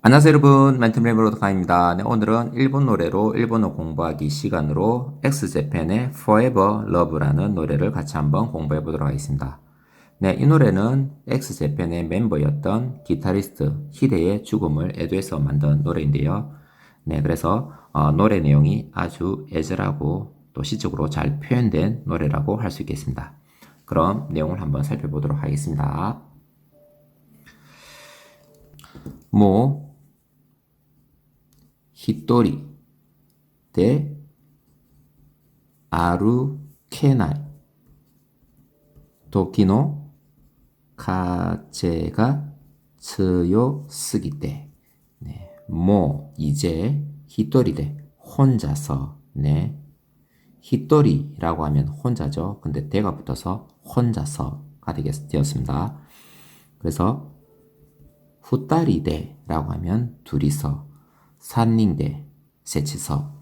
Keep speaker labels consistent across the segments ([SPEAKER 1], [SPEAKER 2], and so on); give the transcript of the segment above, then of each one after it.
[SPEAKER 1] 안녕하세요 여러분 강입니다. 네, 오늘은 일본 노래로 일본어 공부하기 시간으로 엑스제팬의 Forever Love라는 노래를 같이 한번 공부해 보도록 하겠습니다. 네, 이 노래는 엑스제팬의 멤버였던 기타리스트 히데의 죽음을 애도해서 만든 노래인데요. 네, 그래서 어, 노래 내용이 아주 애절하고 또 시적으로 잘 표현된 노래라고 할 수 있겠습니다. 그럼 내용을 한번 살펴보도록 하겠습니다. 히토리 데 아루 케나이 도키노 가제가 쓰요쓰기 때, 네, 뭐 이제 히토리 데 혼자서 네 히토리라고 하면 혼자죠. 근데 대가 붙어서 혼자서가 되겠, 되었습니다. 그래서 후따리 데라고 하면 둘이서 산닝데 셋이서,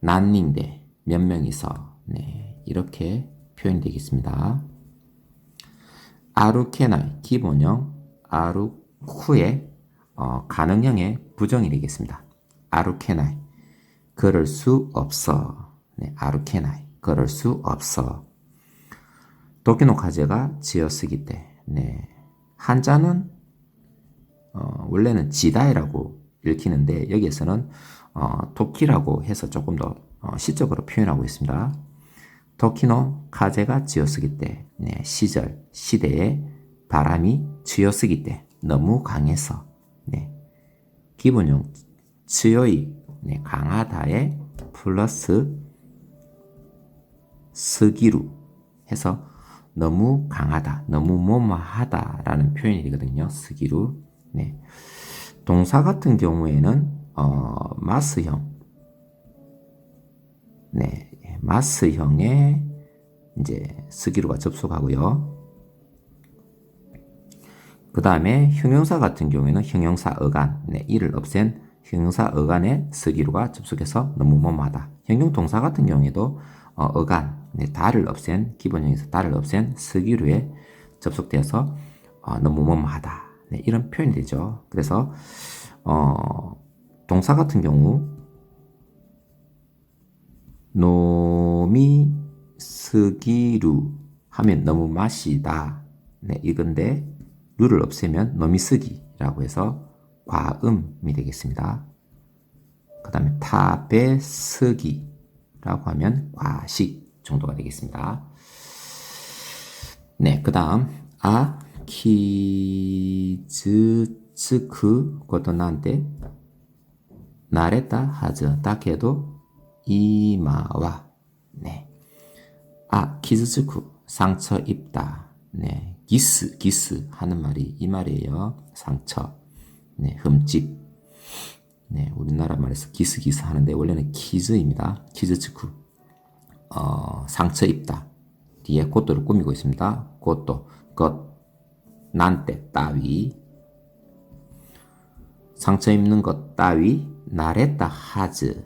[SPEAKER 1] 난닝데 몇 명이서 네, 이렇게 표현되겠습니다. 아루케나이 기본형 아루쿠의 어, 가능형의 부정이 되겠습니다. 아루케나이 그럴 수 없어. 네, 아루케나이 그럴 수 없어. 도키노 카제가 지어쓰기 때 네, 한자는 어, 원래는 지다이라고 읽히는데 여기에서는 어, 도키라고 해서 조금 더 어, 시적으로 표현하고 있습니다. 도키노 카제가 쥐어쓰기 때 네, 시절 시대에 바람이 쥐어쓰기 때 너무 강해서 네, 기본용 츠요이 네, 강하다에 플러스 스기루 해서 너무 강하다, 너무 뭐뭐하다라는 표현이거든요. 스기루 네. 동사 같은 경우에는 어, 마스형. 네. 마스형에 이제 스기루가 접속하고요. 그 다음에 형용사 같은 경우에는 형용사 어간, 네, 이를 없앤 형용사 어간에 스기루가 접속해서 너무 뭐뭐하다. 형용 동사 같은 경우에도 어, 간 네, 다를 없앤 기본형에서 다를 없앤 스기루에 접속되어서 어, 너무 뭐뭐하다. 네, 이런 표현이 되죠. 그래서 어, 동사 같은 경우 노미 스기루 하면 너무 마시다. 네, 이건데 루를 없애면 노미 스기라고 해서 과음이 되겠습니다. 그 다음에 타베 스기라고 하면 과식 정도가 되겠습니다. 네, 그 다음 아 이마와. 네. 아 입다. 네. 기스 기스 하는 말이 이 말이에요. 상처. 네 흠집. 네 우리나라 말에서 기스 기스 하는데 원래는 키즈입니다. 키즈츠크 어 상처 입다. 뒤에 꽃도를 꾸미고 있습니다. 꽃도 것 난때 따위 상처 입는 것 따위 나랬다 하즈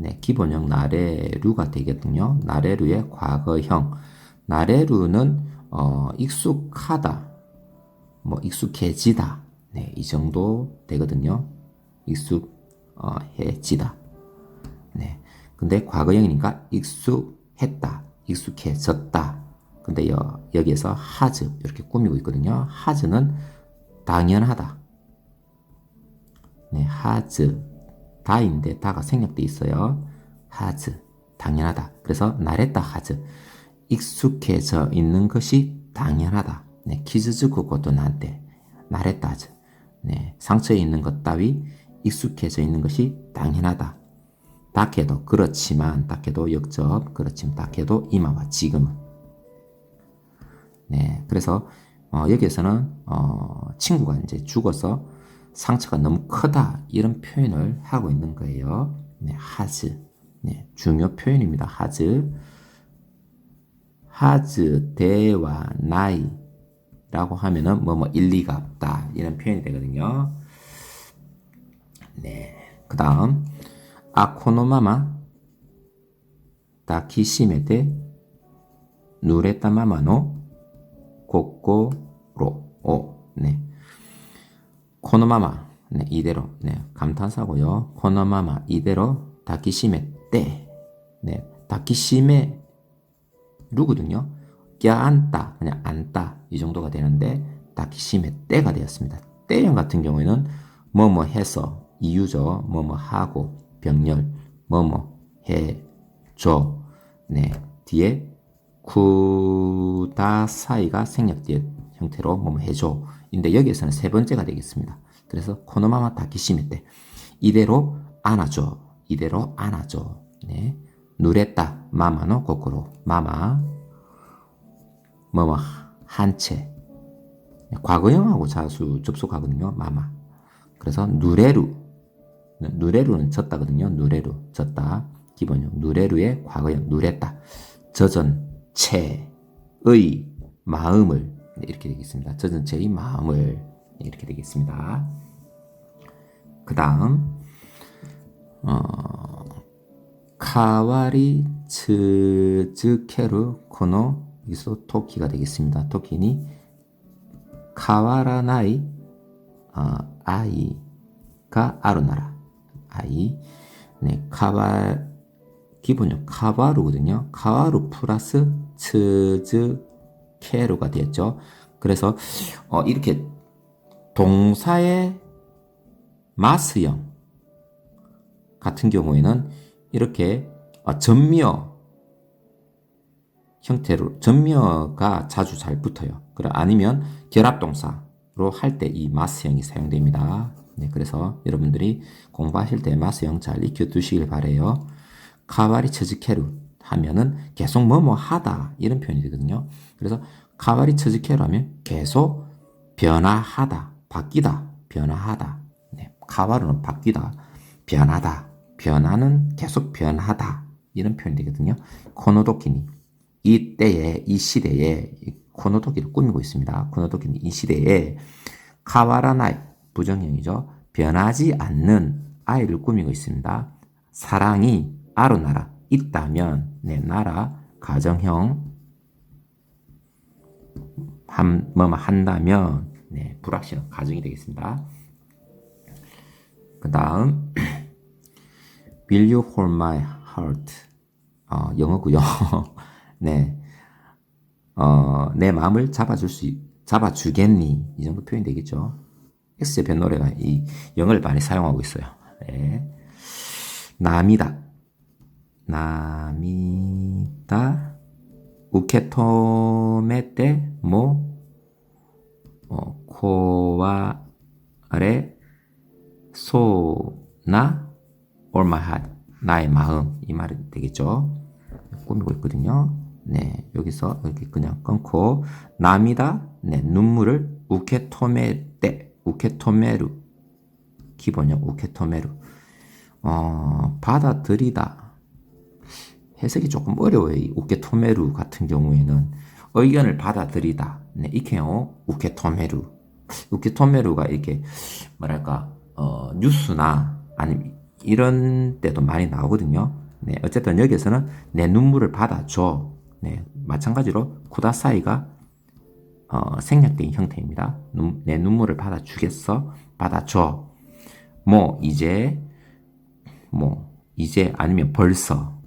[SPEAKER 1] 네, 기본형 나레루가 되거든요. 나레루의 과거형. 나레루는 어, 익숙하다, 뭐 익숙해지다. 네, 이 정도 되거든요. 익숙해지다. 네, 근데 과거형이니까 익숙했다, 익숙해졌다. 근데 여, 여기에서 하즈 이렇게 꾸미고 있거든요. 하즈는 당연하다. 네, 하즈 다인데 다가 생략돼 있어요. 하즈 당연하다. 그래서 나랬다 하즈 익숙해져 있는 것이 당연하다. 네, 키즈즈고 것도 나한테 나랬다 하즈. 네, 상처에 있는 것 따위 익숙해져 있는 것이 당연하다. 딱해도 그렇지만 딱해도 역접 그렇지만 딱해도 이마와 지금은 네, 그래서 어, 여기에서는 어, 친구가 이제 죽어서 상처가 너무 크다 이런 표현을 하고 있는 거예요. 네, 하즈. 네, 중요 표현입니다. 하즈. 하즈 대와 나이라고 하면은 뭐뭐 일리가 없다 이런 표현이 되거든요. 네, 그 다음 아코노마마 다키시메테 누레타마마노 고꼬로 오, 네. 코노마마 네, 이대로. 네, 감탄사고요. 코너마마 이대로 다키시메 때. 네, 다키시메 루거든요. 껴안다, 그냥 안다 이 정도가 되는데 다키시메 때가 되었습니다. 때형 같은 경우에는 뭐뭐 해서 이유죠. 뭐뭐 하고 병렬 뭐뭐 해줘. 네, 뒤에 쿠 다 사이가 생략된 형태로 뭐뭐 해줘. 인데 여기에서는 세 번째가 되겠습니다. 그래서 코노마마 다키시메 때 이대로 안아줘. 이대로 안아줘. 네. 누랬다. 마마노 거꾸로. 마마. 뭐뭐 한 채. 과거형하고 자주 접속하거든요. 마마. 그래서 누레루. 누레루는 졌다거든요. 누레루. 졌다. 기본형. 누레루의 과거형. 누랬다. 젖은 채 의 마음을 네, 이렇게 되겠습니다. 젖은 채의 마음을 네, 이렇게 되겠습니다. 그 다음 어, 카와리 츠즈케루 코노 여기서 토키가 되겠습니다. 토키니 카와라나이 어, 아이가 아루나라 아이 네 카와 기본요 카바루거든요. 카와루 플러스 츠즈케루가 되었죠. 그래서 어, 이렇게 동사의 마스형 같은 경우에는 이렇게 어, 전미어 형태로 전미어가 자주 잘 붙어요. 그래 아니면 결합동사로 할 때 이 마스형이 사용됩니다. 네, 그래서 여러분들이 공부하실 때 마스형 잘 익혀 두시길 바래요. 카바리 처즈케루 하면은 계속 뭐뭐 하다 이런 표현이 되거든요. 그래서 카바리 처즈케루 하면 계속 변화하다, 바뀌다, 변화하다. 네, 카바르는 바뀌다, 변하다, 변화는 계속 변하다 이런 표현이 되거든요. 코노도키니 이 때에 이 시대에 코노도키를 꾸미고 있습니다. 코노도키는 이 시대에 카와라나이 부정형이죠. 변하지 않는 아이를 꾸미고 있습니다. 사랑이 아루나라 있다면 내 나라 가정형 한, 뭐뭐 한다면 네, 불확실한 가정이 되겠습니다. 그 다음 Will you hold my heart? 어, 영어고요. 네. 어, 내 마음을 잡아줄 수, 잡아주겠니? 이 정도 표현이 되겠죠. X제편 노래가 이 영어를 많이 사용하고 있어요. 네. 나미다. 나미다. 우케토메 때, 뭐, 어, 코와 아래, 소나, all my heart. 나의 마음. 이 말이 되겠죠. 꾸미고 있거든요. 네, 여기서 이렇게 그냥 끊고 남이다. 네, 눈물을 우케토메 때 우케토메루 기본형 우케토메루 어, 받아들이다. 해석이 조금 어려워요. 이 우케토메루 같은 경우에는 의견을 받아들이다. 네, 이케요 우케토메루. 우케토메루가 이렇게 뭐랄까 어, 뉴스나 아니면 이런 때도 많이 나오거든요. 네, 어쨌든 여기에서는 내 눈물을 받아줘. 네, 마찬가지로 쿠다사이가 어, 생략된 형태입니다. 눈, 내 눈물을 받아주겠어? 받아줘. 뭐 이제 뭐 이제 아니면 벌써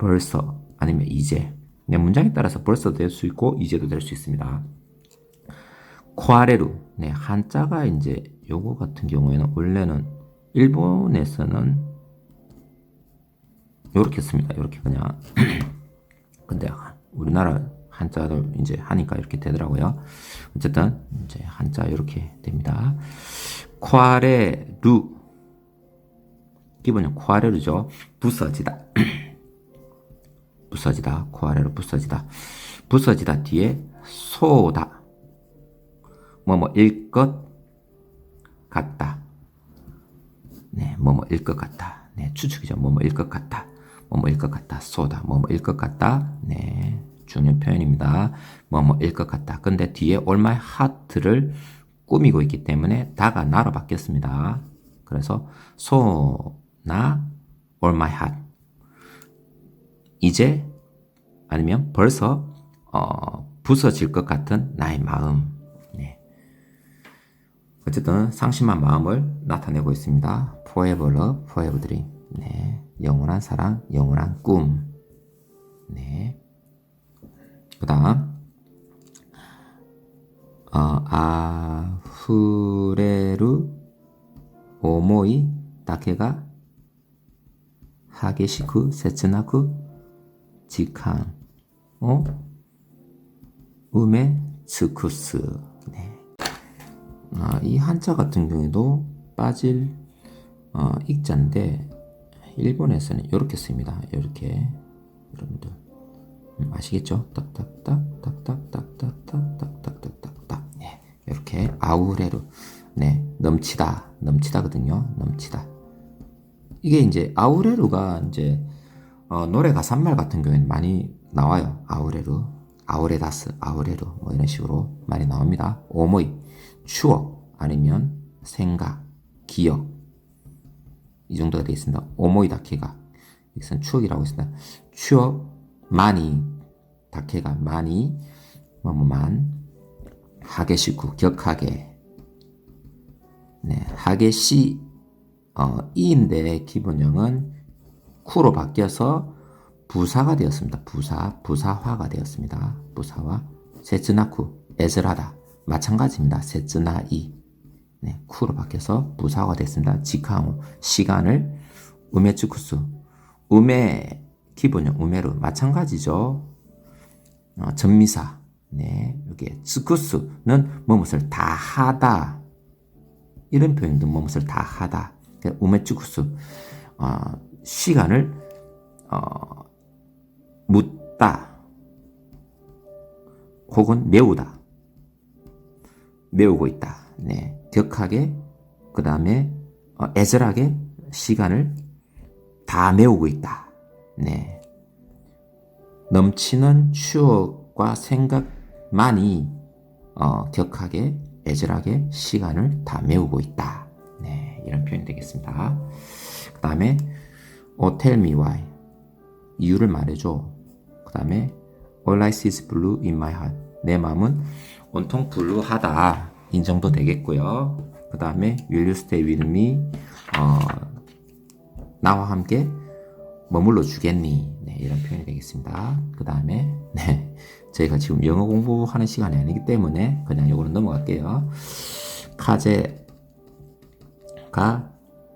[SPEAKER 1] 벌써 아니면 이제 내 문장에 따라서 벌써 될 수 있고 이제도 될 수 있습니다. 코아레루 네 한자가 이제 요거 같은 경우에는 원래는 일본에서는 요렇게 씁니다. 이렇게 그냥 근데 우리나라 한자도 이제 하니까 이렇게 되더라고요. 어쨌든 이제 한자 이렇게 됩니다. 콰레루 기본은 콰레루죠. 부서지다. 부서지다. 콰레루 부서지다. 부서지다 뒤에 소다. 뭐뭐일 것 같다. 네, 뭐뭐일 것 같다. 네, 추측이죠. 뭐뭐일 것 같다. 뭐뭐일 것 같다. 소다. 뭐뭐일 것 같다. 네, 중요한 표현입니다. 뭐뭐일 것 같다. 근데 뒤에 my heart를 꾸미고 있기 때문에 다가 나로 바뀌었습니다. 그래서 소나 my heart. 이제 아니면 벌써 어, 부서질 것 같은 나의 마음. 네. 어쨌든 상심한 마음을 나타내고 있습니다. Forever love, forever dream. 네. 영원한 사랑, 영원한 꿈. 네. 그 다음, 어, 아후레루 오모이 다케가 하게시쿠 세츠나쿠 지칸 어? 우메 츠쿠스. 네. 아, 이 한자 같은 경우에도 빠질 어, 익자인데 일본에서는 이렇게 씁니다. 이렇게. 여러분들. 음, 아시겠죠? 딱딱딱 딱딱딱딱딱 딱딱딱딱딱 네. 이렇게. 아우레루. 네. 넘치다. 넘치다거든요. 넘치다. 이게 이제 아우레루가 이제 어, 노래 가사말 같은 경우에는 많이 나와요. 아우레루, 아우레다스, 아우레루 뭐 이런 식으로 많이 나옵니다. 오모이, 추억 아니면 생각, 기억 이 정도가 되어 있습니다. 오모이 다케가 여기서는 추억이라고 있습니다. 추억 많이 다케가 많이 뭐뭐만 하게시쿠 격하게 네 하게시 어, 이인데 기본형은 쿠로 바뀌어서 부사가 되었습니다. 부사, 부사화가 되었습니다. 부사와 세츠나쿠, 에즈라다. 마찬가지입니다. 세츠나이. 네, 쿠로 바뀌어서 부사가 됐습니다. 지카우 시간을 우메츠쿠스. 우메 기본형 우메루 마찬가지죠. 어, 전미사. 네, 여기 츠쿠스는 무엇을 다 하다. 이런 표현도 무엇을 다 하다. 우메츠쿠스. 어, 시간을 어, 묻다 혹은 메우다 메우고 있다. 네, 격하게 그 다음에 어, 애절하게 시간을 다 메우고 있다. 네, 넘치는 추억과 생각만이 어, 격하게 애절하게 시간을 다 메우고 있다. 네, 이런 표현이 되겠습니다. 그 다음에 oh, tell me why 이유를 말해줘. 그 다음에 all I see is blue in my heart 내 마음은 온통 블루하다 이 정도 되겠고요. 그 다음에 will you stay with me 어, 나와 함께 머물러 주겠니 네, 이런 표현이 되겠습니다. 그 다음에 네, 저희가 지금 영어 공부하는 시간이 아니기 때문에 그냥 이거는 넘어갈게요. 카제가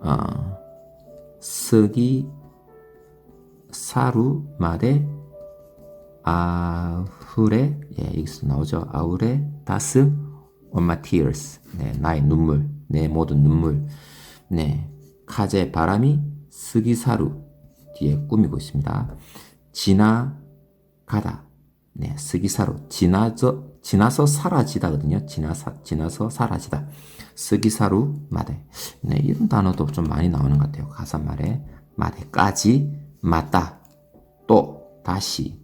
[SPEAKER 1] 어, 스기 사루 마데 아후레 예 여기서 나오죠. 아우레 다스 엄마 tears. 네 나의 눈물 내 모든 눈물. 네 카제 바람이 스기사루 뒤에 꾸미고 있습니다. 지나가다 네 스기사루 지나서 지나서 사라지다거든요. 지나서 지나서 사라지다. 스기사루 마데 네 이런 단어도 좀 많이 나오는 것 같아요. 가사 말에 마데까지 맞다. 또 다시.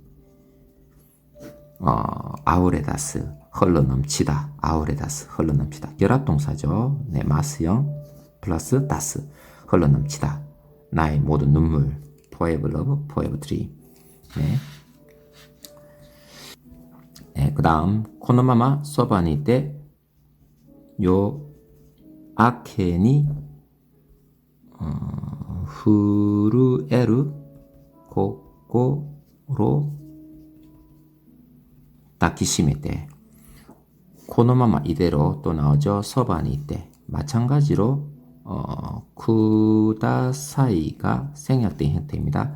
[SPEAKER 1] 어, 아우레다스 흘러 넘치다. 아우레다스 흘러 넘치다. 결합 동사죠. 네 마스형 플러스 다스 흘러 넘치다. 나의 모든 눈물 forever love forever dream 네. 네, 그 다음 코노마마 소바니 때요 아케니 어, 후루에루 고고로 다키시메て 코노마마 이대로 또 나오죠. 서반이 때 마찬가지로 어, 쿠다사이가 생략된 형태입니다.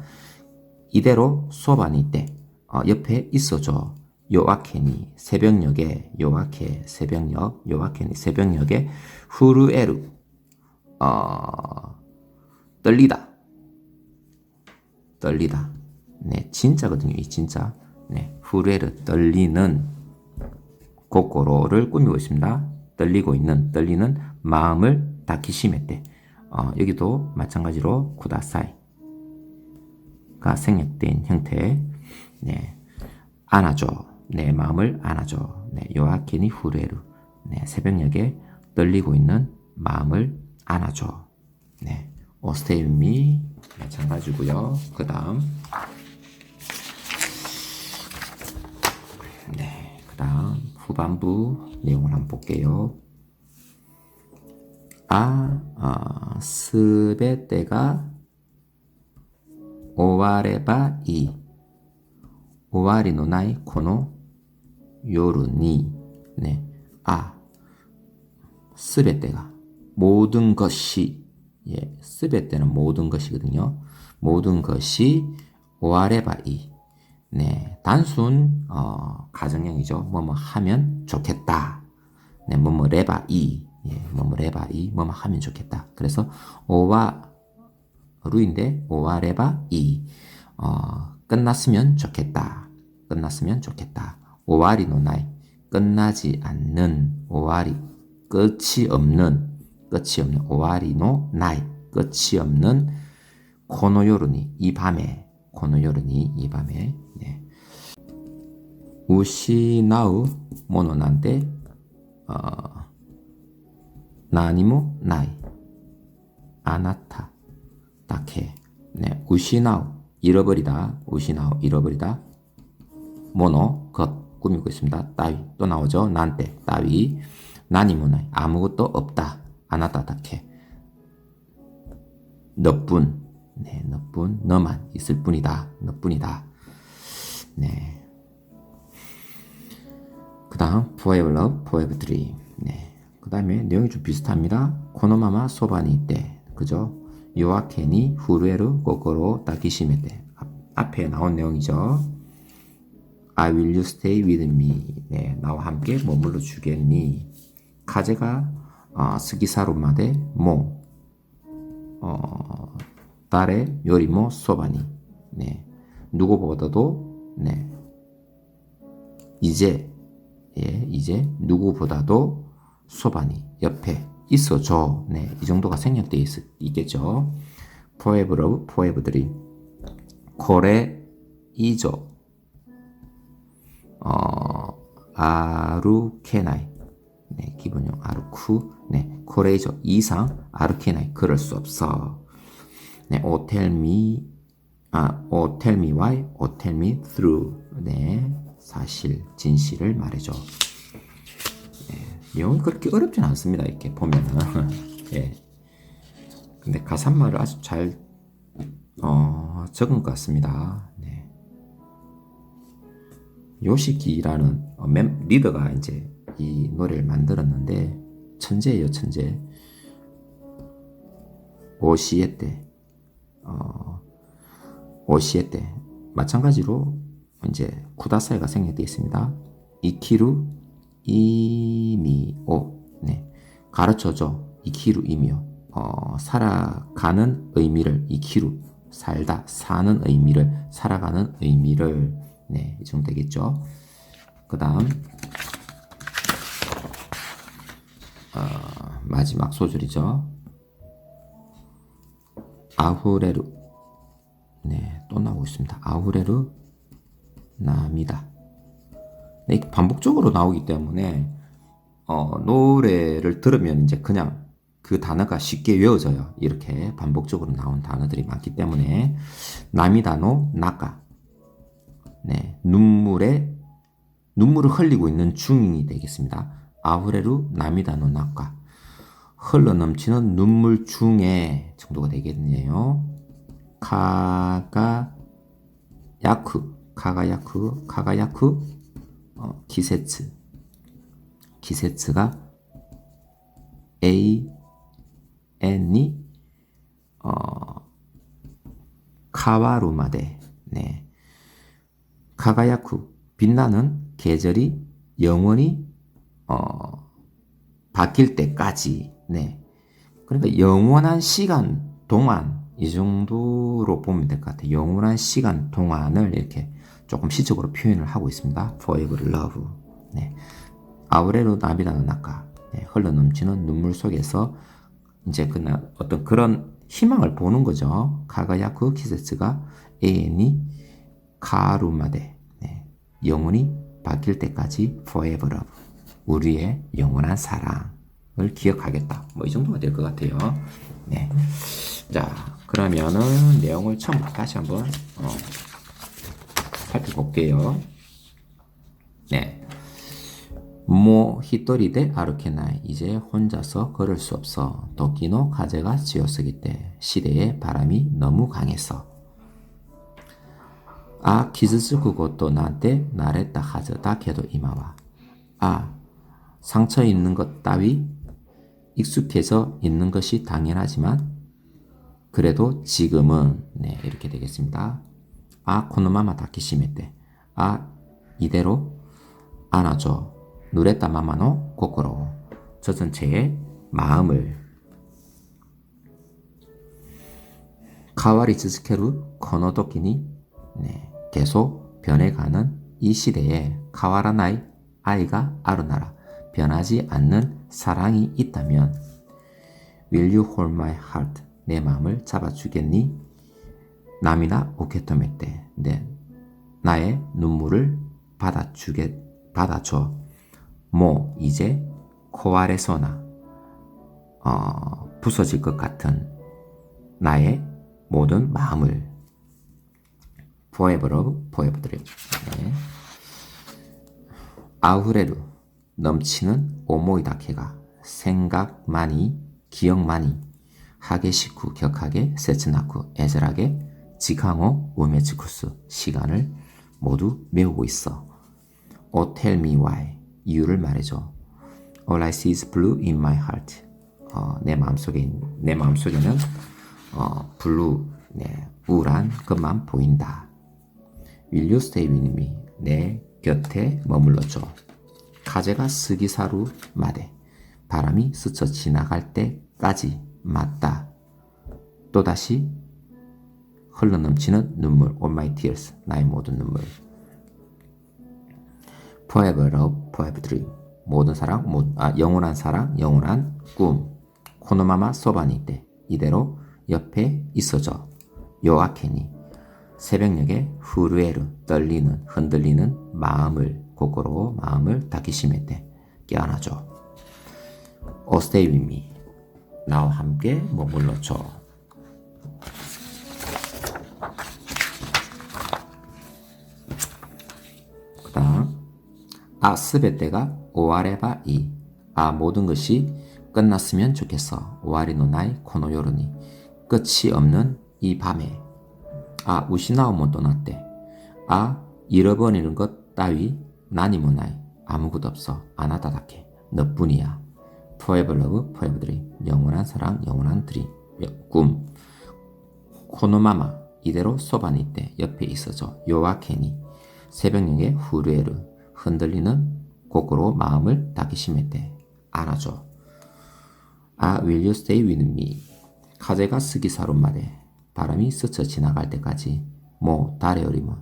[SPEAKER 1] 이대로 소반이 때 어, 옆에 있어줘. 요아케니 새벽녘에 요아케 새벽녘 요아케니 새벽녘에 후르에루 어, 떨리다. 떨리다. 네 진짜거든요 이 진짜. 네 후르에루 떨리는 고코로를 꾸미고 있습니다. 떨리고 있는 떨리는 마음을 다키시메 때. 어, 여기도 마찬가지로 쿠다사이가 생략된 형태. 네 안아줘 내 마음을 안아줘. 네, 요아키니 후레루. 네, 새벽녘에 떨리고 있는 마음을 안아줘. 네, 오스테임미 마찬가지고요. 그 다음 네, 그 다음 후반부 내용을 한번 볼게요. 아, 어, 스베테가 오와레바 이 오와리 노 나이 코노 요르니 네. 아 것이 예, 스베테는 모든 것이거든요. 모든 것이 오아레바이 네, 단순 어, 가정형이죠. 뭐뭐 하면 좋겠다. 네, 뭐뭐 레바이 예, 뭐뭐 레바이 뭐뭐 하면 좋겠다. 그래서 오와 루인데 오와 레바이 어, 끝났으면 좋겠다. 끝났으면 좋겠다. 오와리 노나이 끝나지 않는 오와리 끝이 없는 끝이 없는 오와리 노 나이 끝이 없는 코노요르니 이 밤에 코노요르니 이 밤에 네. 우시나우 모노난데 어, 나니모 나이 아나타 다케 네. 우시나우 잃어버리다 우시나우 잃어버리다 모노 것 꾸미고 있습니다 따위 또 나오죠 난때 따위 나이 아무것도 없다 아나타 다케 너뿐 네, 너뿐, 너만 있을 뿐이다. 너뿐이다. 네. 그 다음, forever love, forever dream. 네. 그 다음에 내용이 좀 비슷합니다. 코노마마 소바니 있대. 그죠? 요아케니 후루에르 고코로 타키시메테. 앞에 나온 내용이죠. I will you stay with me. 네, 나와 함께 머물러 주겠니? 카제가 어, 스기사루마데 모. 어, 딸의 요리모 소바니. 네. 누구보다도 네. 이제 예, 이제 누구보다도 소바니 옆에 있어줘. 네. 이 정도가 생략되어 있, 있겠죠. forever dream. 코레 이조 어 아루케나이 네, 기본형 아루쿠 네, 코레이조 이상 아루케나이 그럴 수 없어. 네, me, 아, o tell me why, o tell me through. 네, 사실, 진실을 말해줘. 네, 내용이 그렇게 어렵진 않습니다. 이렇게 보면은. 예. 근데 가사말을 아주 잘, 어, 적은 것 같습니다. 네. 요시키라는 어, 멤, 리더가 이제 이 노래를 만들었는데, 천재예요, 천재. 오시에 때, 어, 오시에 때. 마찬가지로 이제 구다사이가 생략되어 있습니다. 이키루 이미오. 네. 가르쳐줘 이키루 이미오. 어, 살아가는 의미를 이키루 살다 사는 의미를 살아가는 의미를 네 이 정도 되겠죠. 그 다음 어, 마지막 소절이죠. 아후레루 네, 또 나오고 있습니다. 아후레루 나미다. 네, 반복적으로 나오기 때문에 어, 노래를 들으면 이제 그냥 그 단어가 쉽게 외워져요. 이렇게 반복적으로 나온 단어들이 많기 때문에 나미다노 나까 네, 눈물에 눈물을 흘리고 있는 중인이 되겠습니다. 아후레루 나미다노 나까 흘러 넘치는 눈물 중에 정도가 되겠네요. 카가 야쿠, 카가 야쿠, 카가 야쿠, 어, 기세츠, 기세츠가 A, N이 어, 카와루마데, 네, 카가야쿠 빛나는 계절이 영원히 어, 바뀔 때까지 네. 그러니까 영원한 시간 동안 이 정도로 보면 될 것 같아요. 영원한 시간 동안을 이렇게 조금 시적으로 표현을 하고 있습니다. Forever Love. 네. 아우레로 나비라는 아까 네. 흘러 넘치는 눈물 속에서 이제 그나 어떤 그런 희망을 보는 거죠. 카가야크 키세츠가 에엔이 카루마데 네. 영원히 바뀔 때까지 Forever Love. 우리의 영원한 사랑. 을 기억하겠다. 뭐 이 정도가 될 것 같아요. 네. 자, 그러면은 내용을 처음부터 다시 한번 어, 살펴볼게요. 네. 모 히토리데 아르케나이 이제 혼자서 걸을 수 없어 도끼노 가제가 쥐어쓰기 때 시대의 바람이 너무 강해서 아 기즈즈쿠 것도 나한테 나랬다 하저다 캐도 이마와. 아 상처 있는 것 따위? 익숙해져 있는 것이 당연하지만 그래도 지금은 네 이렇게 되겠습니다. 아 코노마마 다키시메때 아 이대로? 안아줘 누레타 마마노? 코코로. 저 전체의 마음을. 카와리 즈스케루 코노도키니? 네, 계속 변해가는 이 시대에 카와라나이 아이가 아루나라 변하지 않는 사랑이 있다면 Will you hold my heart? 내 마음을 잡아주겠니? 남이나 오케토메때 네, 나의 눈물을 받아주게 받아줘. 뭐 이제 코아레소나 어, 부서질 것 같은 나의 모든 마음을 forever of forever dream. 네. 아후레루 넘치는 오모이다케가 생각만이 기억만이 하게시쿠 격하게 세츠나쿠 애절하게 지강호 우메츠쿠스 시간을 모두 메우고 있어. Oh tell me why 이유를 말해줘. All I see is blue in my heart. 어, 내 마음속에 내 마음속에는 어, 블루 네, 우울한 것만 보인다. Me? 내 곁에 머물러줘. 가재가 스기사루 마대. 바람이 스쳐 지나갈 때까지 맞다. 또다시 흘러넘치는 눈물. All my tears. 나의 모든 눈물. Forever love, forever dream. 모든 사랑, 모, 아, 영원한 사랑, 영원한 꿈. 코노마마 소바니 때 이대로 옆에 있어줘. 요아케니. 새벽녘에 후루에르 떨리는 흔들리는 마음을 고코로 마음을 다키시메 때 깨어나죠. 오 스테이 위미 나와 함께 머물러줘. 아 스베테가 오아레바 이. 아 모든 것이 끝났으면 좋겠어. 오아리노 나이 코노요르니 끝이 없는 이 밤에 아 우시나오모 떠났대. 아 잃어버리는 것 따위 나니모나이 아무것도 없어. 아나다다케 너뿐이야. Forever love, forever dream. 영원한 사랑, 영원한 드림. 꿈. 코노마마 이대로 소반이 때 옆에 있어줘. 요아케니 새벽녘에 후르에르 흔들리는 고꾸로 마음을 때 안아줘. 아 will you stay with me? 가제가 스기사론 말에 바람이 스쳐 지나갈 때까지 뭐 달의 어림은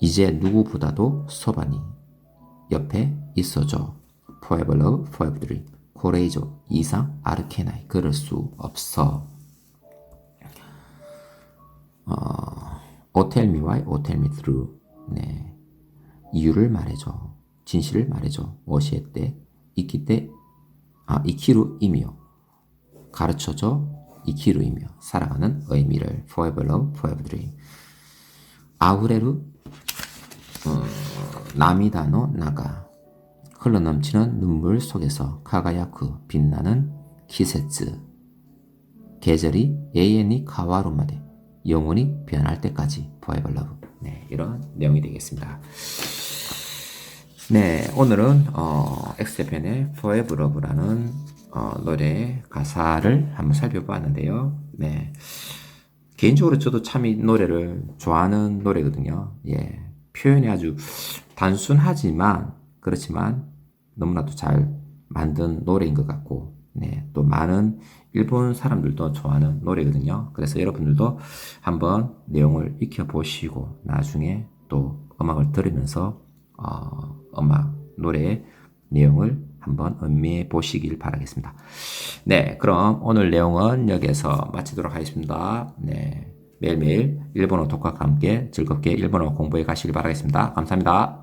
[SPEAKER 1] 이제 누구보다도 소반이 옆에 있어줘. Forever love, forever dream. 고레이조 이상 아르케나이 그럴 수 없어. 어, O tell me why, O tell me through. 네. 이유를 말해줘. 진실을 말해줘. 오시에 때, 이키 때, 아, 이키루 이미요. 가르쳐줘. 이키루이며 살아가는 의미를 forever love, forever dream. 아우레루 어, 나미다노 나가 흘러넘치는 눈물 속에서 카가야쿠 빛나는 키세츠 계절이 예엔이 카와루마데 영원히 변할 때까지 forever love 네, 이런 내용이 되겠습니다. 네, 오늘은 어, 엑스제팬의 Forever Love라는 어, 노래 가사를 한번 살펴보았는데요. 네, 개인적으로 저도 참 이 노래를 좋아하는 노래거든요. 예, 표현이 아주 단순하지만 그렇지만 너무나도 잘 만든 노래인 것 같고, 네, 또 많은 일본 사람들도 좋아하는 노래거든요. 그래서 여러분들도 한번 내용을 익혀보시고 나중에 또 음악을 들으면서 어, 음악 노래의 내용을 한번 음미해 보시길 바라겠습니다. 네, 그럼 오늘 내용은 여기에서 마치도록 하겠습니다. 네, 매일매일 일본어 독학과 함께 즐겁게 일본어 공부해 가시길 바라겠습니다. 감사합니다.